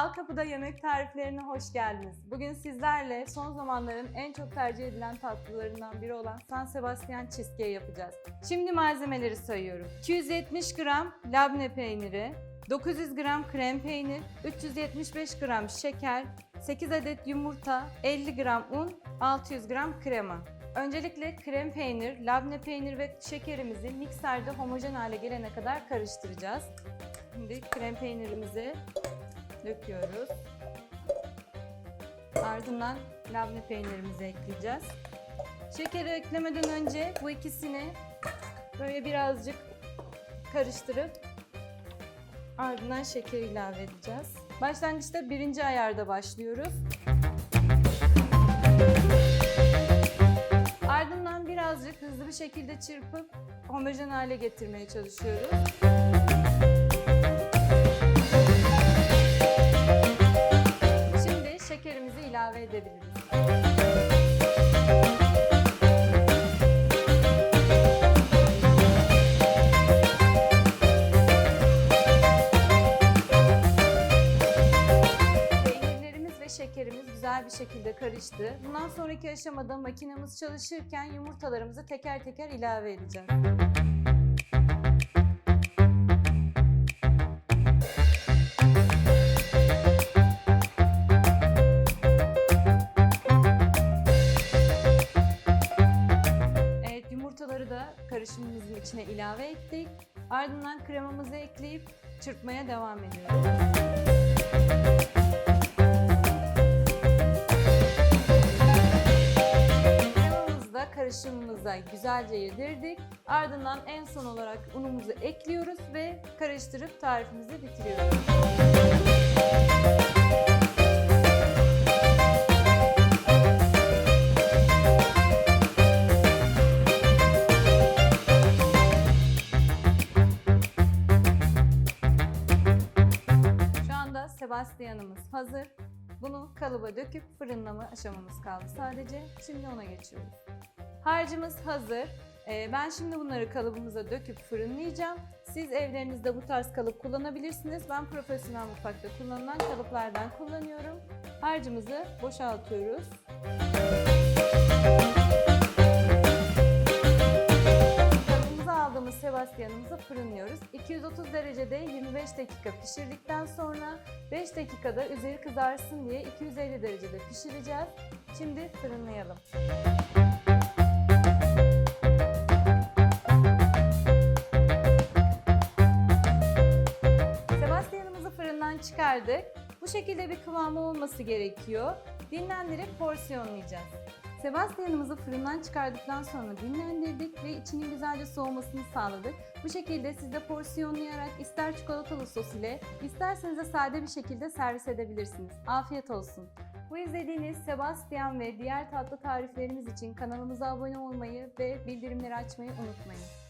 Al Kapıda Yemek Tariflerine hoş geldiniz. Bugün sizlerle son zamanların en çok tercih edilen tatlılarından biri olan San Sebastian cheesecake yapacağız. Şimdi malzemeleri sayıyorum. 270 gram labne peyniri, 900 gram krem peynir, 375 gram şeker, 8 adet yumurta, 50 gram un, 600 gram krema. Öncelikle krem peynir, labne peynir ve şekerimizi mikserde homojen hale gelene kadar karıştıracağız. Şimdi krem peynirimizi döküyoruz. Ardından labne peynirimizi ekleyeceğiz. Şekeri eklemeden önce bu ikisini böyle birazcık karıştırıp ardından şekeri ilave edeceğiz. Başlangıçta birinci ayarda başlıyoruz. Ardından birazcık hızlı bir şekilde çırpıp homojen hale getirmeye çalışıyoruz. İlave edebiliriz. Peynirlerimiz ve şekerimiz güzel bir şekilde karıştı. Bundan sonraki aşamada makinemiz çalışırken yumurtalarımızı teker teker ilave edeceğiz. İçine ilave ettik. Ardından kremamızı ekleyip çırpmaya devam ediyoruz. Kremamızı da karışımımıza güzelce yedirdik. Ardından en son olarak unumuzu ekliyoruz ve karıştırıp tarifimizi bitiriyoruz. Sebastian'ımız hazır. Bunu kalıba döküp fırınlama aşamamız kaldı sadece. Şimdi ona geçiyoruz. Harcımız hazır. Ee, Ben şimdi bunları kalıbımıza döküp fırınlayacağım. Siz evlerinizde bu tarz kalıp kullanabilirsiniz. Ben profesyonel mutfakta kullanılan kalıplardan kullanıyorum. Harcımızı boşaltıyoruz. Kalıbımıza Sebastian'ımızı fırınlıyoruz. 230 derecede 25 dakika pişirdikten sonra 5 dakikada üzeri kızarsın diye 250 derecede pişireceğiz. Şimdi fırınlayalım. Sebastian'ımızı fırından çıkardık. Bu şekilde bir kıvamı olması gerekiyor. Dinlendirip porsiyonlayacağız. Sebastian'ımızı fırından çıkardıktan sonra dinlendirdik ve içinin güzelce soğumasını sağladık. Bu şekilde siz de porsiyonlayarak ister çikolatalı sos ile isterseniz de sade bir şekilde servis edebilirsiniz. Afiyet olsun. Bu izlediğiniz Sebastian ve diğer tatlı tariflerimiz için kanalımıza abone olmayı ve bildirimleri açmayı unutmayın.